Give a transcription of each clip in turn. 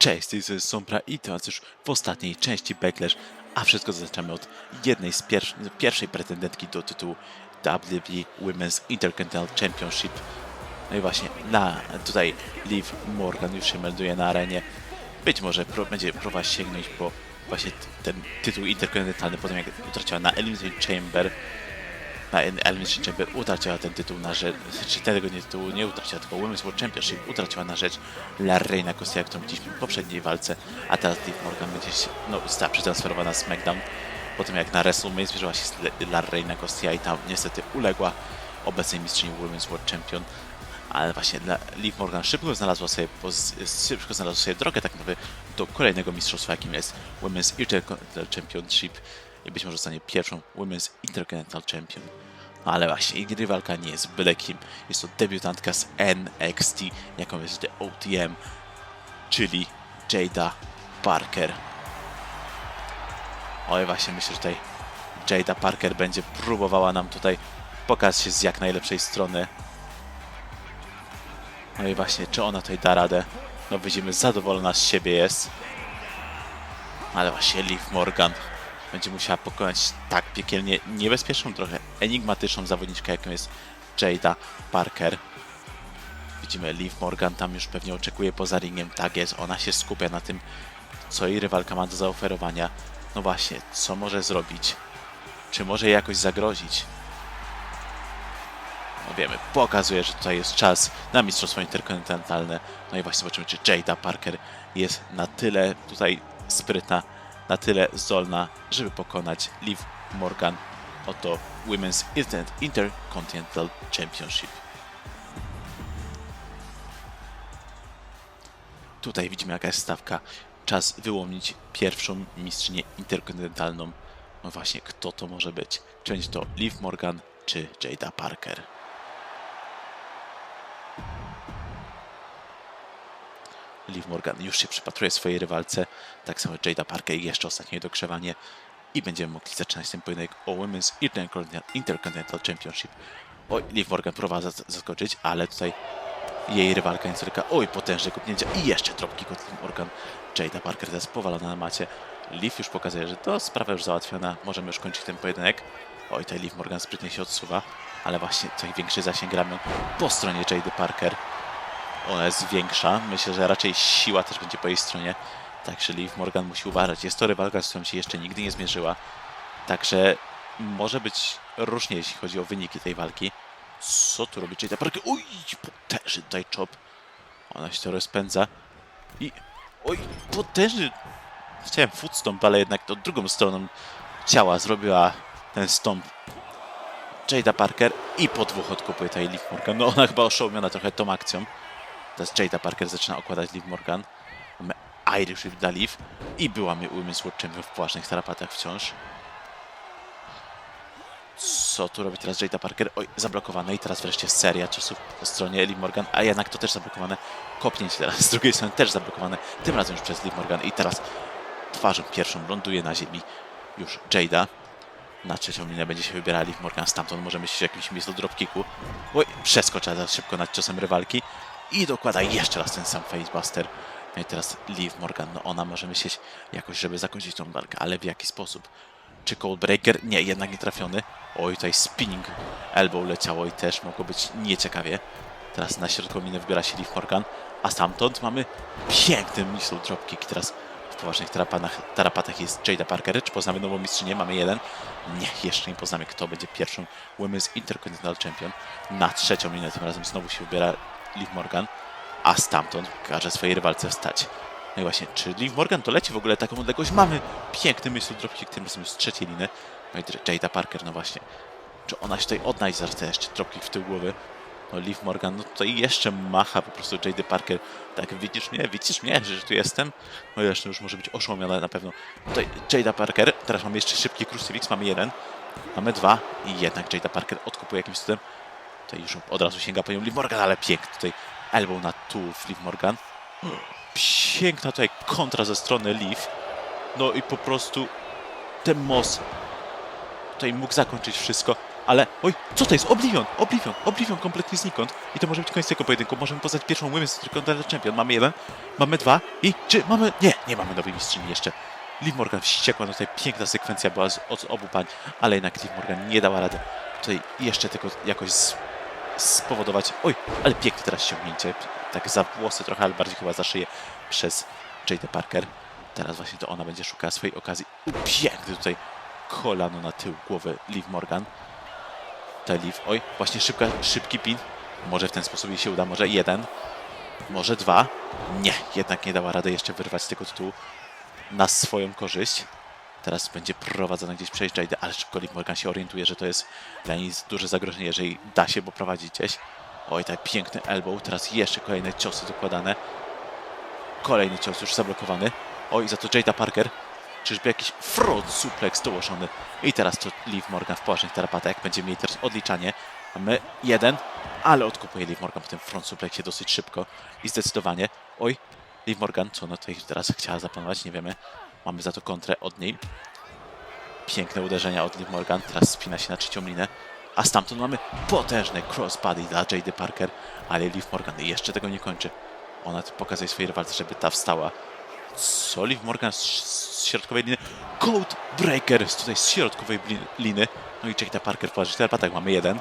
Cześć, z tej Sombra i to już w ostatniej części Backlash, a wszystko zaczynamy od jednej z pier pierwszej pretendentki do tytułu WWE Women's Intercontinental Championship. No i właśnie na tutaj Liv Morgan już się melduje na arenie. Być może pro będzie próbować sięgnąć po właśnie ten tytuł interkontynentalny, potem jak utraciła na Elimination Chamber. Na Elimination Chamber utraciła ten tytuł na rzecz, czy tego nie tytułu nie utraciła, tylko Women's World Championship utraciła na rzecz Larryna Kostia, którą widzieliśmy w poprzedniej walce, a teraz Liv Morgan będzie się, no, została przetransferowana na SmackDown. Potem jak na WrestleMania zmierzyła się z Larryna Kostia i tam niestety uległa obecnej mistrzyni Women's World Champion. Ale właśnie dla Liv Morgan szybko znalazła sobie, szybko znalazła sobie drogę tak naprawdę do kolejnego mistrzostwa, jakim jest Women's Intercontinental Championship i być może zostanie pierwszą Women's Intercontinental Champion. Ale właśnie, jej rywalka nie jest byle kim. Jest to debiutantka z NXT, jaką jest The OTM, czyli Jada Parker. Oj, właśnie myślę, że tutaj Jada Parker będzie próbowała nam tutaj pokazać się z jak najlepszej strony. No i właśnie, czy ona tutaj da radę? No widzimy, zadowolona z siebie jest. Ale właśnie Liv Morgan będzie musiała pokonać tak piekielnie niebezpieczną, trochę enigmatyczną zawodniczkę, jaką jest Jada Parker. Widzimy, Liv Morgan tam już pewnie oczekuje poza ringiem. Tak jest, ona się skupia na tym, co jej rywalka ma do zaoferowania. No właśnie, co może zrobić? Czy może jej jakoś zagrozić? No wiemy, pokazuje, że tutaj jest czas na Mistrzostwo Interkontynentalne. No i właśnie zobaczymy, czy Jada Parker jest na tyle tutaj sprytna, na tyle zdolna, żeby pokonać Liv Morgan. Oto Women's Inter- Intercontinental Championship. Tutaj widzimy jaka jest stawka. Czas wyłonić pierwszą mistrzynię interkontynentalną. No właśnie, kto to może być? Czy będzie to Liv Morgan, czy Jada Parker? Liv Morgan już się przypatruje swojej rywalce. Tak samo Jada Parker i jeszcze ostatnie dogrzewanie. I będziemy mogli zaczynać ten pojedynek o Women's Intercontinental- Championship. Oj, Liv Morgan próbowała zas- zaskoczyć, ale tutaj jej rywalka Insuryka. Oj, potężne kopnięcia i jeszcze dropki od Liv Morgan. Jada Parker teraz powalona na macie. Liv już pokazuje, że to sprawa już załatwiona. Możemy już kończyć ten pojedynek. Oj, tutaj Liv Morgan sprytnie się odsuwa, ale właśnie tutaj większy zasięg ramion po stronie Jady Parker. Ona jest większa. Myślę, że raczej siła też będzie po jej stronie. Także Liv Morgan musi uważać. Jest to rywalka, z którą się jeszcze nigdy nie zmierzyła. Także może być różnie, jeśli chodzi o wyniki tej walki. Co tu robi Jada Parker? Oj, potężny tutaj chop. Ona się to rozpędza. I... Oj, potężny... Chciałem foot stomp, ale jednak to drugą stroną ciała zrobiła ten stomp Jada Parker i po dwóch odkupuje tutaj Liv Morgan. No ona chyba oszołomiona trochę tą akcją. Teraz Jada Parker zaczyna okładać Liv Morgan. Mamy Irish dla Liv i byłamy Women's World Champion w poważnych tarapatach wciąż. Co tu robi teraz Jada Parker? Oj, zablokowane i teraz wreszcie seria ciosów po stronie Liv Morgan, a jednak to też zablokowane. Kopnięcie teraz z drugiej strony też zablokowane, tym razem już przez Liv Morgan i teraz twarzą pierwszą ląduje na ziemi już Jada. Na trzecią linię będzie się wybierała Liv Morgan, stamtąd możemy się jakimś missile drop kicku. Oj, przeskoczy teraz szybko nad ciosem rywalki i dokłada jeszcze raz ten sam facebuster. No i teraz Liv Morgan, no ona może myśleć jakoś, żeby zakończyć tą walkę, ale w jaki sposób? Czy Coldbreaker? Nie, jednak nie trafiony. Oj, tutaj spinning elbow leciało i też mogło być nieciekawie. Teraz na środku miny wybiera się Liv Morgan, a stamtąd mamy piękny missile dropkick. Teraz w poważnych tarapatach, tarapatach jest Jada Parker. Czy poznamy nową mistrzynię? Mamy jeden. Nie, jeszcze nie poznamy, kto będzie pierwszą Women's Intercontinental Champion. Na trzecią minę tym razem znowu się wybiera Liv Morgan, a stamtąd każe swojej rywalce wstać. No i właśnie, czy Liv Morgan to leci w ogóle taką odległość? Mamy piękny missile dropkick, tym razem z trzeciej liny. No i Jada Parker, no właśnie. Czy ona się tutaj odnajdzie zaraz te jeszcze dropkick w tył głowy? No Liv Morgan, no tutaj jeszcze macha po prostu Jada Parker. Tak, widzisz mnie, widzisz mnie, że tu jestem? No jeszcze już może być oszołomiona na pewno. Tutaj Jada Parker, teraz mamy jeszcze szybki crucifix, mamy jeden. Mamy dwa i jednak Jada Parker odkupuje jakimś cudem. Tutaj już od razu sięga po nią Liv Morgan, ale piękny tutaj elbow na tułów Liv Morgan. Piękna tutaj kontra ze strony Liv. No i po prostu ten most tutaj mógł zakończyć wszystko, ale... Oj, co to jest? Oblivion! Oblivion! Oblivion kompletnie znikąd. I to może być koniec tego pojedynku. Możemy poznać pierwszą Women's Intercontinental Champion. Mamy jeden, mamy dwa i... Czy mamy... Nie, nie mamy nowej mistrzyni jeszcze. Liv Morgan wściekła, no tutaj piękna sekwencja była z, od obu pań, ale jednak Liv Morgan nie dała rady tutaj jeszcze tego jakoś spowodować. Oj, ale piękne teraz ściągnięcie, tak za włosy trochę, ale bardziej chyba za szyję przez Jade Parker. Teraz właśnie to ona będzie szukała swojej okazji. Piękny tutaj kolano na tył głowy Liv Morgan. Tutaj Liv, oj, właśnie szybka, szybki pin. Może w ten sposób jej się uda, może jeden, może dwa. Nie, jednak nie dała rady jeszcze wyrwać tego tytułu na swoją korzyść. Teraz będzie prowadzona gdzieś przez Jade, ale szybko Liv Morgan się orientuje, że to jest dla niej duże zagrożenie, jeżeli da się, bo prowadzi gdzieś. Oj, tak piękny elbow, teraz jeszcze kolejne ciosy dokładane. Kolejny cios już zablokowany. Oj, za to Jada Parker. Czyżby jakiś front suplex dołożony. I teraz to Liv Morgan w poważnych tarapatach. Będzie mieli teraz odliczanie. Mamy jeden, ale odkupuje Liv Morgan po tym front suplexie dosyć szybko i zdecydowanie. Oj, Liv Morgan, co ona tutaj teraz chciała zaplanować, nie wiemy. Mamy za to kontrę od niej. Piękne uderzenia od Liv Morgan. Teraz spina się na trzecią linę. A stamtąd mamy potężny crossbody dla Jade Parker. Ale Liv Morgan jeszcze tego nie kończy. Ona pokazuje swojej rywalce, żeby ta wstała. Co Liv Morgan z, z środkowej liny? Code Breaker z tutaj z środkowej liny. No i Jada Parker w poważnych tarapatach. Mamy jeden.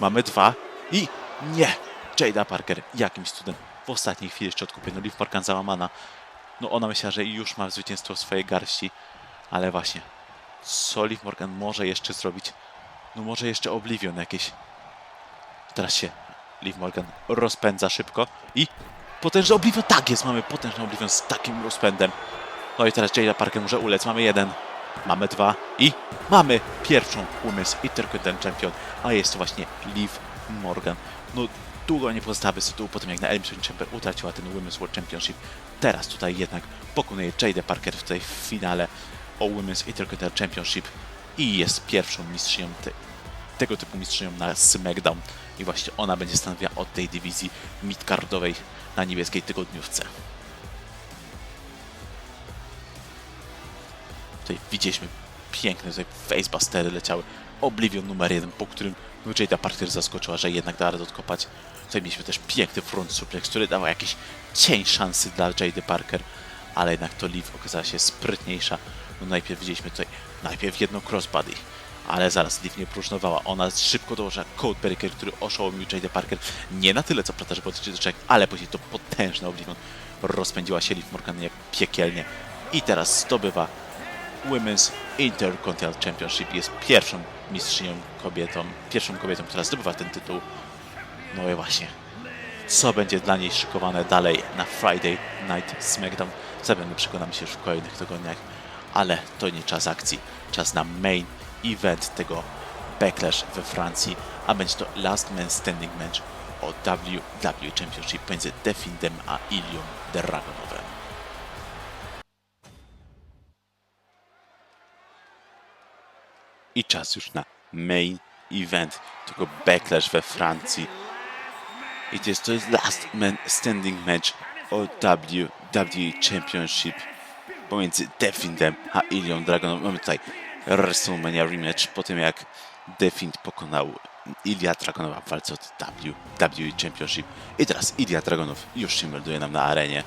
Mamy dwa. I nie! Jada Parker jakimś cudem w ostatniej chwili jeszcze odkupie. No Liv Morgan załamana. No ona myślała, że już ma zwycięstwo w swojej garści. Ale właśnie, co Liv Morgan może jeszcze zrobić? No może jeszcze Oblivion jakieś. Teraz się Liv Morgan rozpędza szybko i potężny Oblivion, tak jest, mamy potężny Oblivion z takim rozpędem. No i teraz Jada Parker może ulec, mamy jeden, mamy dwa i mamy pierwszą Women's Intercontinental Champion, a jest to właśnie Liv Morgan. No długo nie pozostała bez tytułu po tym jak na Elimination Chamber utraciła ten Women's World Championship. Teraz tutaj jednak pokonuje Jade Parker w finale o Women's Intercontinental Championship i jest pierwszą mistrzynią te, tego typu mistrzynią na SmackDown i właśnie ona będzie stanowiła od tej dywizji midcardowej na niebieskiej tygodniówce. Tutaj widzieliśmy piękne tutaj facebustery leciały. Oblivion numer jeden, po którym Jada Parker zaskoczyła, że jednak da radę odkopać. Tutaj mieliśmy też piękny front suplex, który dawał jakiś cień szansy dla Jady Parker, ale jednak to Liv okazała się sprytniejsza. No najpierw widzieliśmy tutaj najpierw jedno crossbody, ale zaraz Liv nie próżnowała. Ona szybko dołożyła Code Breaker, który oszołomił Jade Parker. Nie na tyle, co prawda, że podejdzie do czek, ale później to potężne Oblivion rozpędziła się Liv Morgan jak piekielnie. I teraz zdobywa Women's Intercontinental Championship. Jest pierwszą mistrzynią kobietą, pierwszą kobietą, która zdobywa ten tytuł. No i właśnie, co będzie dla niej szykowane dalej na Friday Night SmackDown. Zapewne przekonamy się już w kolejnych tygodniach, ale to nie czas akcji. Czas na main event tego Backlash we Francji, a będzie to Last Man Standing match o WWE Championship pomiędzy Defindem a Ilią Dragonovem. I czas już na main event tego Backlash we Francji. I to jest, to jest Last Man Standing match o WWE Championship pomiędzy Defindem a Ilią Dragonovem. Mamy tutaj WrestleMania rematch po tym jak Defind pokonał Ilia Dragonowa w walce o WWE Championship. I teraz Ilia Dragonow już się melduje nam na arenie.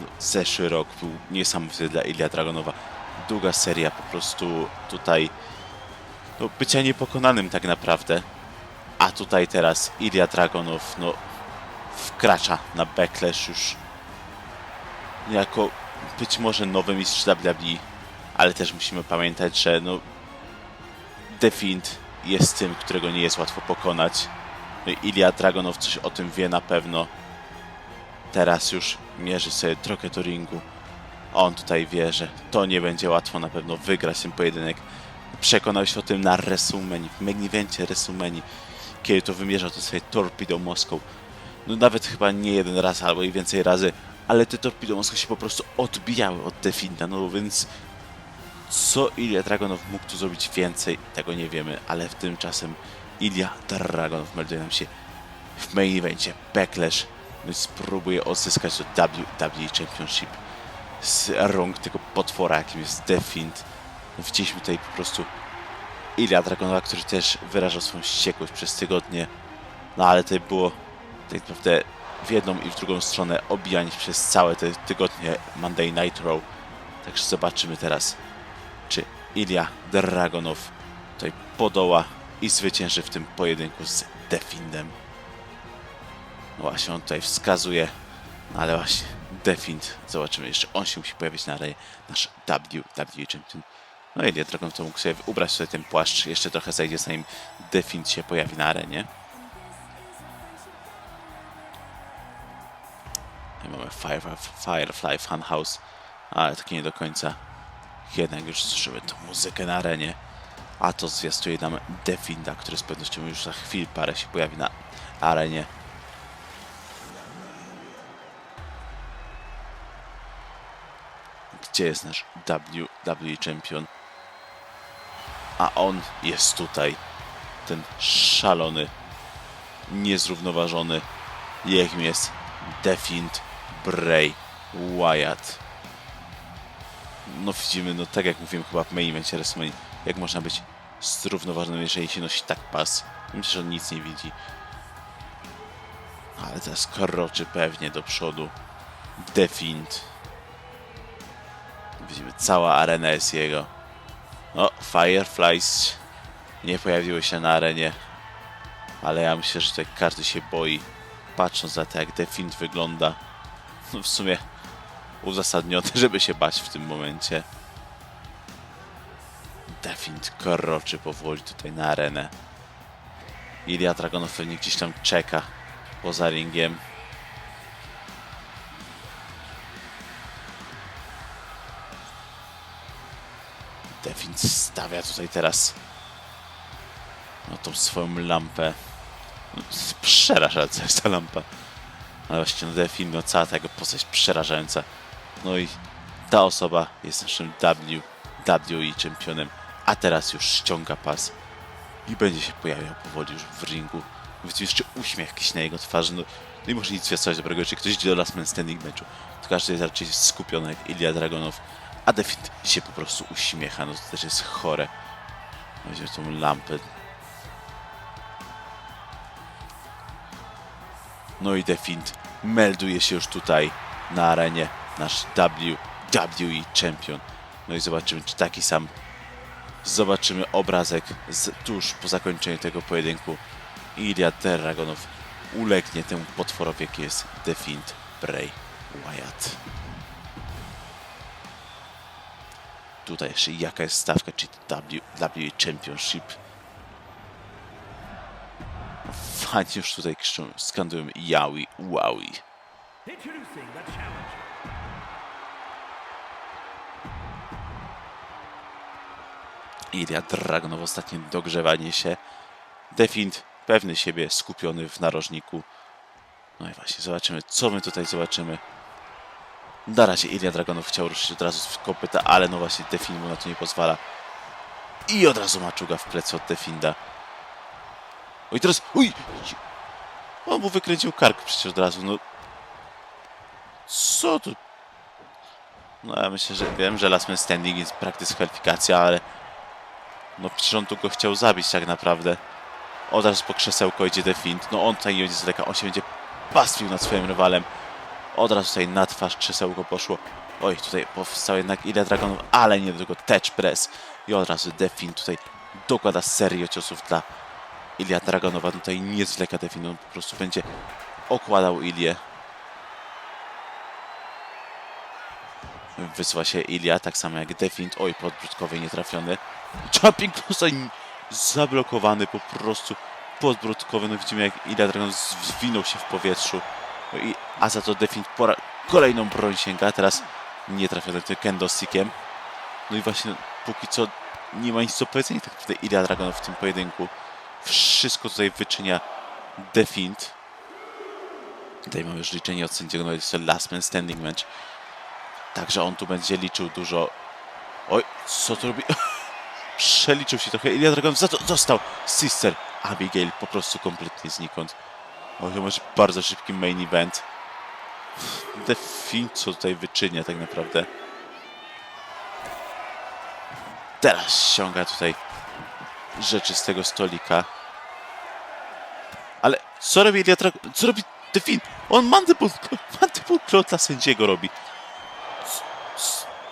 No, zeszły rok był niesamowity dla Ilia Dragonowa. Długa seria po prostu tutaj no, bycia niepokonanym tak naprawdę. A tutaj teraz Ilia Dragonow no, wkracza na Backlash już jako być może nowy mistrz WWE, ale też musimy pamiętać, że no Defind jest tym, którego nie jest łatwo pokonać. No Ilia Dragonow coś o tym wie na pewno. Teraz już mierzy sobie drogę do ringu. On tutaj wie, że to nie będzie łatwo na pewno wygrać ten pojedynek. Przekonał się o tym na WrestleMania, w main evencie kiedy to wymierzał to sobie Torpedo Moscow. No nawet chyba nie jeden raz, albo i więcej razy, ale te Torpedo Moscow się po prostu odbijały od Definda, no więc co Ilya Dragonow mógł tu zrobić więcej, tego nie wiemy, ale w tym czasem Ilya Dragonow melduje nam się w main evencie Backlash, no i spróbuje odzyskać to WWE Championship z rąk tego potwora, jakim jest Defind. No widzieliśmy tutaj po prostu Ilia Dragonowa, który też wyrażał swoją wściekłość przez tygodnie. No ale to było tak naprawdę w jedną i w drugą stronę obijanie przez całe te tygodnie Monday Night Raw. Także zobaczymy teraz, czy Ilia Dragonow tutaj podoła i zwycięży w tym pojedynku z Defindem. No właśnie, on tutaj wskazuje, no ale właśnie Defind, zobaczymy jeszcze, on się musi pojawić na arenie, nasz WWE Champion. No i Ilia Dragon to mógł sobie ubrać sobie ten płaszcz, jeszcze trochę zajdzie zanim Defind się pojawi na arenie. I mamy Fire, Firefly Funhouse, ale takie nie do końca. Jednak już słyszymy tą muzykę na arenie. A to zwiastuje nam Definda, który z pewnością już za chwil parę się pojawi na arenie. Gdzie jest nasz WWE Champion? A on jest tutaj. Ten szalony, niezrównoważony, jakim jest Defind Bray Wyatt. No widzimy, no tak jak mówiłem chyba w main evencie WrestleMania, jak można być zrównoważonym, jeżeli się nosi tak pas. Myślę, że on nic nie widzi. Ale teraz kroczy pewnie do przodu. Defind. Widzimy, cała arena jest jego. No, Fireflies nie pojawiły się na arenie. Ale ja myślę, że tutaj każdy się boi, patrząc na to, jak Defind wygląda. No w sumie uzasadnione, żeby się bać w tym momencie. Defind kroczy powoli tutaj na arenę. Ilia Dragonow pewnie gdzieś tam czeka poza ringiem. Defind stawia tutaj teraz no tą swoją lampę. No, Przerażająca jest ta lampa. Ale właśnie Defin, no cała ta jego postać przerażająca. No i ta osoba jest naszym WWE czempionem, a teraz już ściąga pas i będzie się pojawiał powoli już w ringu. Widzimy jeszcze uśmiech jakiś na jego twarzy, no, no i może nic zwiastować dobrego, czy ktoś idzie do Last Man Standing meczu. To każdy jest raczej skupiony jak Ilya Dragonow, a Defin się po prostu uśmiecha, no to też jest chore. Weźmiemy tą lampę. No i Defind melduje się już tutaj na arenie nasz WWE Champion. No i zobaczymy, czy taki sam zobaczymy obrazek z, tuż po zakończeniu tego pojedynku. Ilya Dragonow ulegnie temu potworowi, jaki jest Defind Bray Wyatt. Tutaj jeszcze jaka jest stawka, czy WWE Championship. Fani już tutaj krzyczą, skandują Yawi, Wowi. Ilya Dragonow ostatnie dogrzewanie się. Defind pewny siebie, skupiony w narożniku. No i właśnie, zobaczymy, co my tutaj zobaczymy. Na razie Ilya Dragonow chciał ruszyć od razu z kopyta, ale no właśnie Defind mu na to nie pozwala. I od razu maczuga w plecy od Definda. Oj, teraz... Uj! On mu wykręcił kark przecież od razu, no... Co tu? No ja myślę, że wiem, że Last Man Standing jest brak dyskwalifikacja, ale... No przecież on tu go chciał zabić tak naprawdę. Od razu po krzesełko idzie Defind. No on tutaj nie będzie z daleka, on się będzie pastwił nad swoim rywalem. Od razu tutaj na twarz krzesełko poszło. Oj, tutaj powstał jednak ile dragonów, ale nie tego touch press. I od razu Defind tutaj dokłada serię ciosów dla Ilia Dragonowa. Tutaj nie zwleka Defind, on po prostu będzie okładał Ilię. Wysuwa się Ilia, tak samo jak Defind. Oj, podbródkowy nietrafiony. Jumping tutaj zablokowany po prostu podbródkowy. No widzimy jak Ilia Dragon zwinął się w powietrzu. No i, a za to Defind po ra- kolejną broń sięga. Teraz nie trafiony tym kendo-stickiem. No i właśnie póki co nie ma nic do powiedzenia tak naprawdę Ilia Dragon w tym pojedynku. Wszystko tutaj wyczynia Defind. Tutaj mamy już liczenie od sędziego, no jest to last man standing match. Także on tu będzie liczył dużo. Oj, co to robi? Przeliczył się trochę. Ilya Dragon za to dostał. Sister Abigail po prostu kompletnie znikąd. Oj, to może bardzo szybki main event. Defin co tutaj wyczynia tak naprawdę. Teraz ściąga tutaj rzeczy z tego stolika. Ale co robi Dragunov? Co robi Defin? On mandible, mandible dla sędziego robi.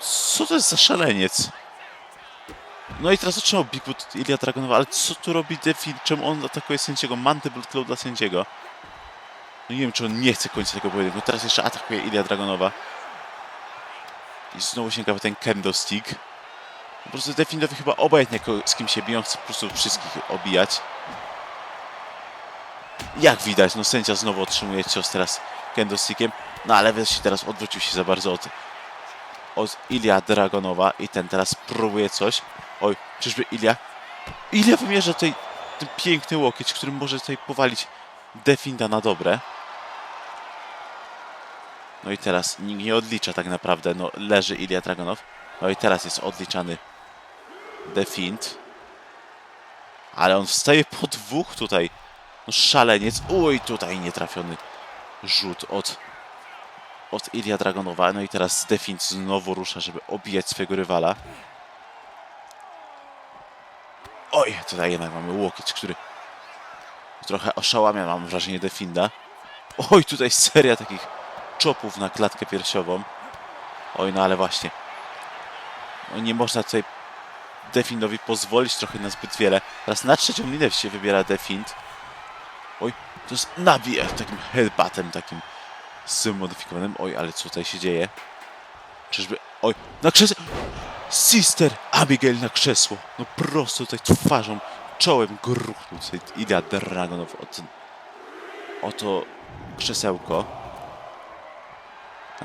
Co to jest za szaleniec? No i teraz otrzymał Bigfoot Ilya Dragonowa, ale co tu robi Defin? Czemu on atakuje sędziego? Mandible claw dla sędziego. No nie wiem, czy on nie chce końca tego pojedynku. Teraz jeszcze atakuje Ilya Dragonowa. I znowu sięga po ten candlestick. Po prostu Definowi chyba obojętnie z kim się biją, chce po prostu wszystkich obijać. Jak widać, no sędzia znowu otrzymuje cios teraz candlestickiem. No ale wreszcie teraz odwrócił się za bardzo od, od Ilia Dragonowa i ten teraz próbuje coś. Oj, czyżby Ilia? Ilia wymierza tutaj ten piękny łokieć, którym może tutaj powalić Definda na dobre. No i teraz nikt nie odlicza tak naprawdę. No leży Ilia Dragonow. No i teraz jest odliczany Defind. Ale on wstaje po dwóch tutaj. No szaleniec. Uj, tutaj nietrafiony rzut od, od Ilia Dragonowa. No i teraz Defind znowu rusza, żeby obijać swojego rywala. Oj, tutaj jednak mamy łokieć, który trochę oszałamia, mam wrażenie, Definda. Oj, tutaj seria takich czopów na klatkę piersiową. Oj, no ale właśnie. No nie można tutaj Defindowi pozwolić trochę na zbyt wiele. Teraz na trzecią linę się wybiera Defind. Oj, to jest nabija takim headbuttem takim zmodyfikowanym. Oj, ale co tutaj się dzieje? Czyżby... Oj, na krzesło... Sister Abigail na krzesło. No prosto tutaj twarzą, czołem gruchnął tutaj Ilya Dragonow o krzesełko.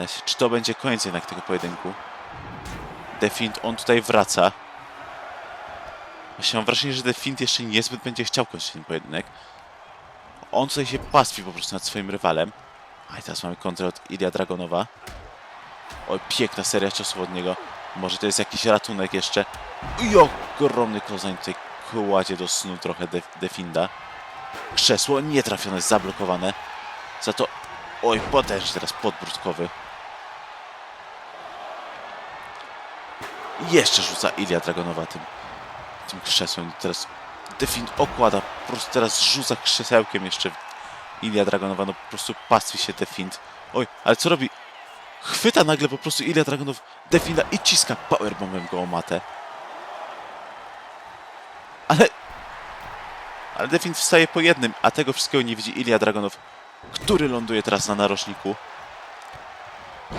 Czy to będzie koniec jednak tego pojedynku? Defint, on tutaj wraca. Właśnie mam wrażenie, że Defint jeszcze niezbyt będzie chciał kończyć ten pojedynek. On tutaj się pastwi po prostu nad swoim rywalem. A i teraz mamy kontrę od Ilya Dragonowa. Oj, piękna seria ciosów od niego. Może to jest jakiś ratunek jeszcze. I ogromny kozań tutaj kładzie do snu trochę Def Definda. Krzesło nietrafione, zablokowane. Za to, oj, potężny teraz podbródkowy. Jeszcze rzuca Ilia Dragonowa tym, tym krzesłem. Teraz Defind okłada, po prostu teraz rzuca krzesełkiem jeszcze Ilia Dragonowa. No po prostu pastwi się Defind. Oj, ale co robi? Chwyta nagle po prostu Ilia Dragonow Definda i ciska powerbombem go o matę. Ale... Ale Defind wstaje po jednym, a tego wszystkiego nie widzi Ilia Dragonow, który ląduje teraz na narożniku.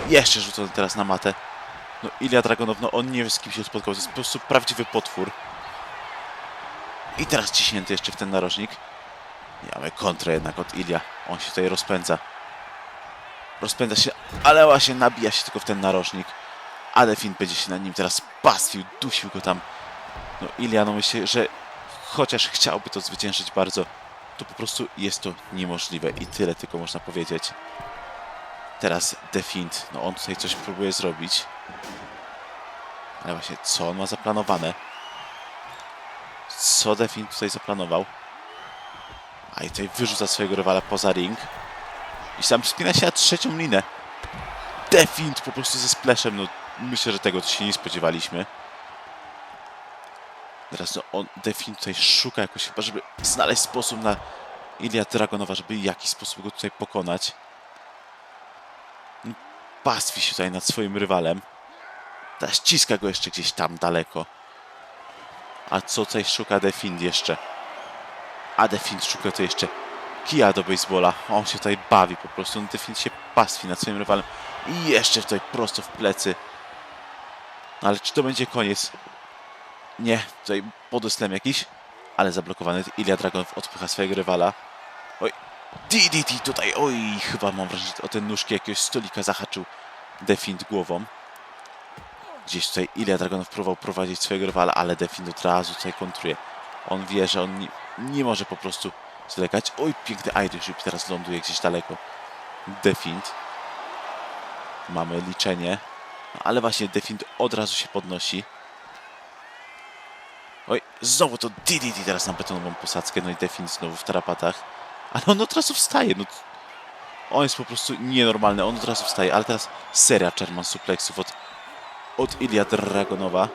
Jeszcze rzucony teraz na matę. No Ilia Dragonow, no on nie wie z kim się spotkał, to jest po prostu prawdziwy potwór. I teraz ciśnięty jeszcze w ten narożnik. I mamy kontrę jednak od Ilia. On się tutaj rozpędza. Rozpędza się, ale właśnie nabija się tylko w ten narożnik. A Defin będzie się na nim teraz pastwił, dusił go tam. No Ilia, no myślę, że chociaż chciałby to zwyciężyć bardzo, to po prostu jest to niemożliwe i tyle tylko można powiedzieć. Teraz Defint, no on tutaj coś próbuje zrobić. Ale właśnie, co on ma zaplanowane? Co Defint tutaj zaplanował? A i tutaj wyrzuca swojego rywala poza ring. I sam wspina się na trzecią linę. Defint po prostu ze splashem, no myślę, że tego się nie spodziewaliśmy. Teraz no, on, Defint tutaj szuka jakoś chyba, żeby znaleźć sposób na Ilia Dragonowa, żeby w jakiś sposób go tutaj pokonać. Pastwi się tutaj nad swoim rywalem. Ściska go jeszcze gdzieś tam daleko. A co tutaj szuka Defint jeszcze? A Defint szuka to jeszcze kija do baseballa. On się tutaj bawi po prostu. On Defint się pastwi nad swoim rywalem. I jeszcze tutaj prosto w plecy. No ale czy to będzie koniec? Nie, tutaj podestem jakiś. Ale zablokowany. Ilia Dragonow odpycha swojego rywala. Oj, DDT tutaj. Oj, chyba mam wrażenie, że o ten nóżki jakiegoś stolika zahaczył Defint głową. Gdzieś tutaj Ilia Dragonow próbował prowadzić swojego rywala, ale Defint od razu tutaj kontruje. On wie, że on nie, nie może po prostu zwlekać. Oj, piękny Irish Whip teraz ląduje gdzieś daleko. Defint. Mamy liczenie. Ale właśnie Defint od razu się podnosi. Oj, znowu to DDT teraz na betonową posadzkę. No i Defint znowu w tarapatach. Ale on od razu wstaje. No, on jest po prostu nienormalny. On od razu wstaje. Ale teraz seria German suplexów od, od Ilia Dragonowa.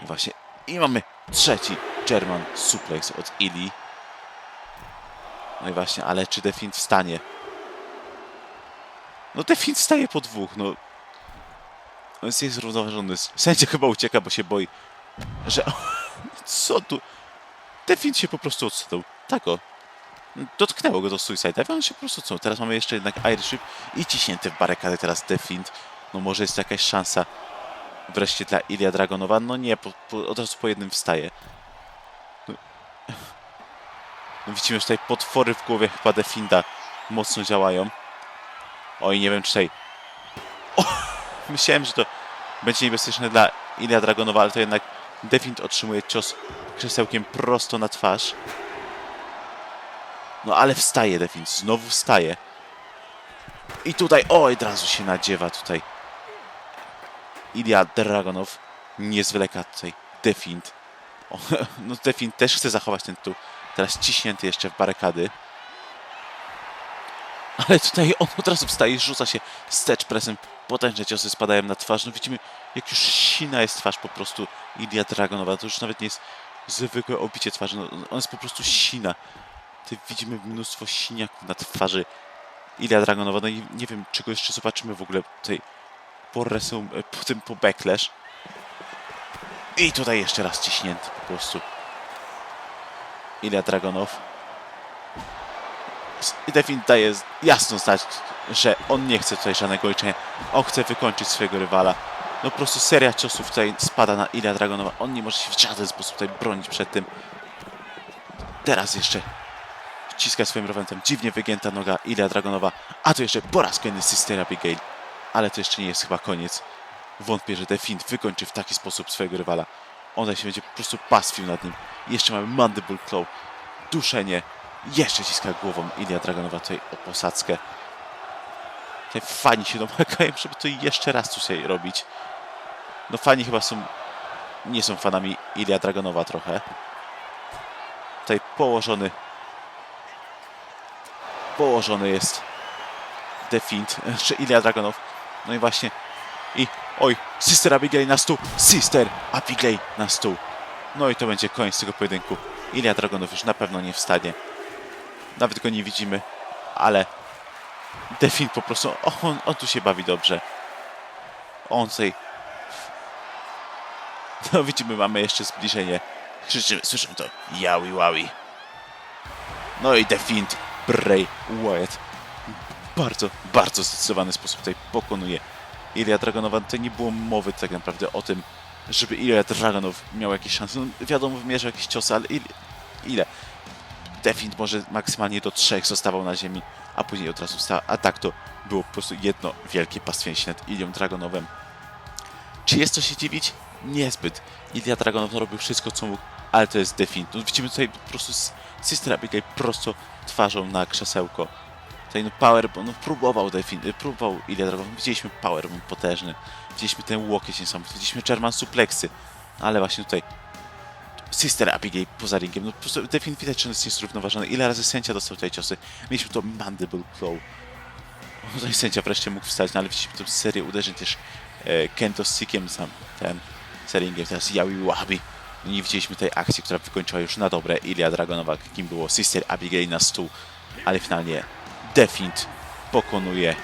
Właśnie. I mamy trzeci German suplex od Ili. No i właśnie, ale czy Defin wstanie? No Defin wstaje po dwóch, no. On jest zrównoważony. Sędzia chyba ucieka, bo się boi, że... Co tu? Defin się po prostu odsunął. Tak o. Dotknęło go do Suicide Dive, on się po prostu co. Teraz mamy jeszcze jednak Irish Whip i ciśnięty w barykady teraz Defint. No może jest jakaś szansa wreszcie dla Ilia Dragonowa. No nie, po, po, od razu po jednym wstaje. No widzimy, że tutaj potwory w głowie chyba Definda mocno działają. Oj, nie wiem czy tutaj... O! Myślałem, że to będzie niebezpieczne dla Ilia Dragonowa, ale to jednak Defind otrzymuje cios krzesełkiem prosto na twarz. No ale wstaje Defind, znowu wstaje. I tutaj, oj, od razu się nadziewa tutaj. Ilia Dragonow nie zwleka tutaj Defind. O, no Defind też chce zachować ten tytuł. Teraz ciśnięty jeszcze w barykady. Ale tutaj on od razu wstaje rzuca się stecz presem. Potężne ciosy spadają na twarz. No widzimy, jak już sina jest twarz po prostu Ilia Dragonowa. To już nawet nie jest zwykłe obicie twarzy. No, on jest po prostu sina. Tutaj widzimy mnóstwo siniaków na twarzy Ilia Dragonowa. No i nie wiem, czego jeszcze zobaczymy w ogóle tutaj po, resum, po tym po backlash. I tutaj jeszcze raz ciśnięty po prostu. Ilia Dragonow. I Devin daje jasno znać, że on nie chce tutaj żadnego liczenia. On chce wykończyć swojego rywala. No po prostu seria ciosów tutaj spada na Ilia Dragonowa. On nie może się w żaden sposób tutaj bronić przed tym. Teraz jeszcze wciska swoim rowentem. Dziwnie wygięta noga Ilia Dragonowa. A to jeszcze po raz kolejny Sister Abigail. Ale to jeszcze nie jest chyba koniec. Wątpię, że Defint wykończy w taki sposób swojego rywala. On się będzie po prostu pastwił nad nim. Jeszcze mamy Mandible Claw. Duszenie. Jeszcze ciska głową Ilia Dragonowa tutaj o posadzkę. Tutaj fani się domagają, żeby to jeszcze raz tutaj robić. No fani chyba są... Nie są fanami Ilia Dragonowa trochę. Tutaj położony... Położony jest Defint, czy Ilia Dragonow. No i właśnie... I... Oj! Sister Abigail na stół! Sister Abigail na stół! No i to będzie koniec tego pojedynku. Ilia Dragonow już na pewno nie wstanie. Nawet go nie widzimy, ale Defin po prostu, on, on tu się bawi dobrze. On tutaj... No widzimy, mamy jeszcze zbliżenie. Krzyczymy, słyszymy to. Yawi wawi. No i Defint Bray Wyatt. Bardzo, bardzo zdecydowany sposób tutaj pokonuje Ilia Dragonowa. Tutaj nie było mowy tak naprawdę o tym, żeby Ilia Dragonow miał jakieś szanse. No, wiadomo, wymierzył jakieś ciosy, ale ile? ile? Defint może maksymalnie do trzech zostawał na ziemi, a później od razu wstał. A tak to było po prostu jedno wielkie pastwienie się nad Ilią Dragonowem. Czy jest co się dziwić? Niezbyt. Ilia Dragonow robił wszystko, co mógł, ale to jest Defint. No, widzimy tutaj po prostu Sister Abigail prosto twarzą na krzesełko. Tutaj no no próbował Defint, y, próbował Ilia Dragonow. Widzieliśmy power boom potężny. Widzieliśmy ten łokieć niesamowity. Widzieliśmy German supleksy. Ale właśnie tutaj Sister Abigail poza ringiem. No po prostu Defin jest niezrównoważony. Ile razy sędzia dostał tutaj ciosy. Mieliśmy to Mandible Claw. No Tutaj sędzia wreszcie mógł wstać, no ale widzieliśmy tę serię uderzeń też e, Kento z Sikiem sam ten z ringiem. Teraz Yawi Wabi. No nie widzieliśmy tej akcji, która wykończyła już na dobre Ilia Dragonowa, kim było Sister Abigail na stół. Ale finalnie Defint pokonuje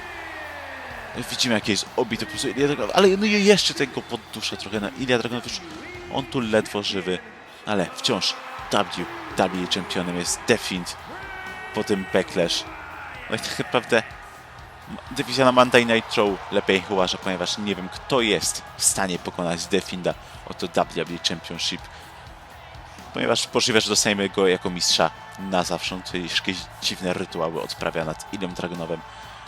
Widzimy jakie jest obity po prostu Ilia Dragonow, ale no jeszcze tego podduszę trochę na Ilia Dragonow już on tu ledwo żywy, ale wciąż WWE czempionem jest Defint po tym backlash. No i tak naprawdę dywizja na Monday Night Show lepiej uważa, ponieważ nie wiem kto jest w stanie pokonać Definda oto WWE Championship. Ponieważ możliwe, że dostajemy go jako mistrza na zawsze, tutaj jakieś dziwne rytuały odprawia nad Ilią Dragonowem.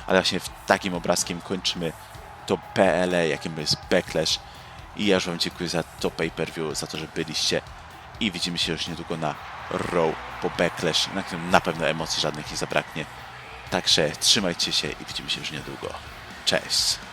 Ale właśnie w takim obrazkiem kończymy to PLE, jakim jest Backlash. I ja już Wam dziękuję za to pay-per-view, za to, że byliście. I widzimy się już niedługo na Raw po Backlash, na którym na pewno emocji żadnych nie zabraknie. Także trzymajcie się i widzimy się już niedługo. Cześć!